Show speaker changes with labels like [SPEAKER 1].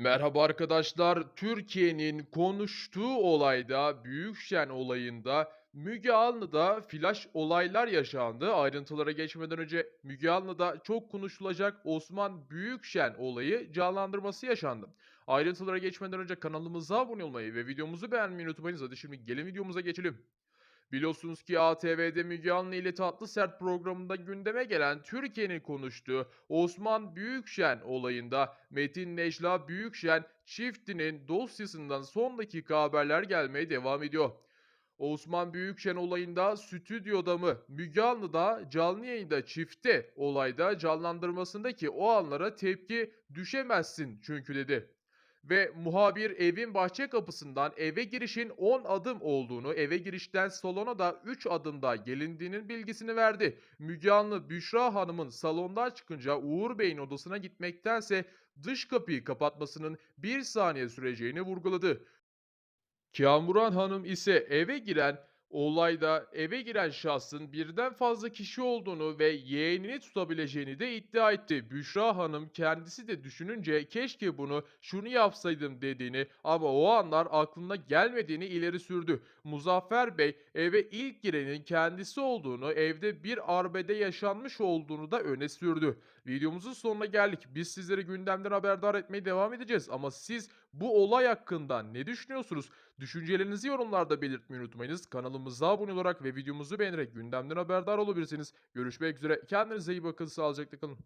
[SPEAKER 1] Merhaba arkadaşlar. Türkiye'nin konuştuğu olayda, Büyükşen olayında, Müge Anlı'da flash olaylar yaşandı. Ayrıntılara geçmeden önce Müge Anlı'da çok konuşulacak Osman Büyükşen olayı canlandırması yaşandı. Ayrıntılara geçmeden önce kanalımıza abone olmayı ve videomuzu beğenmeyi unutmayınız. Hadi şimdi gelin videomuza geçelim. Biliyorsunuz ki ATV'de Müge Anlı ile Tatlı Sert programında gündeme gelen Türkiye'nin konuştuğu Osman Büyükşen olayında Metin Necla Büyükşen çiftinin dosyasından son dakika haberler gelmeye devam ediyor. Osman Büyükşen olayında stüdyoda mı, Müge Anlı'da canlı yayında çifte olayda canlandırmasındaki o anlara tepki düşemezsin çünkü dedi. Ve muhabir evin bahçe kapısından eve girişin 10 adım olduğunu, eve girişten salona da 3 adımda gelindiğinin bilgisini verdi. Müge Anlı Büşra Hanım'ın salondan çıkınca Uğur Bey'in odasına gitmektense dış kapıyı kapatmasının bir saniye süreceğini vurguladı. Kamuran Hanım ise eve giren olayda eve giren şahsın birden fazla kişi olduğunu ve yeğenini tutabileceğini de iddia etti. Büşra Hanım kendisi de düşününce keşke bunu şunu yapsaydım dediğini ama o anlar aklına gelmediğini ileri sürdü. Muzaffer Bey eve ilk girenin kendisi olduğunu, evde bir arbede yaşanmış olduğunu da öne sürdü. Videomuzun sonuna geldik. Biz sizleri gündemden haberdar etmeye devam edeceğiz ama siz bu olay hakkında ne düşünüyorsunuz? Düşüncelerinizi yorumlarda belirtmeyi unutmayınız. Kanalımıza abone olarak ve videomuzu beğenerek gündemden haberdar olabilirsiniz. Görüşmek üzere. Kendinize iyi bakın. Sağlıcakla kalın.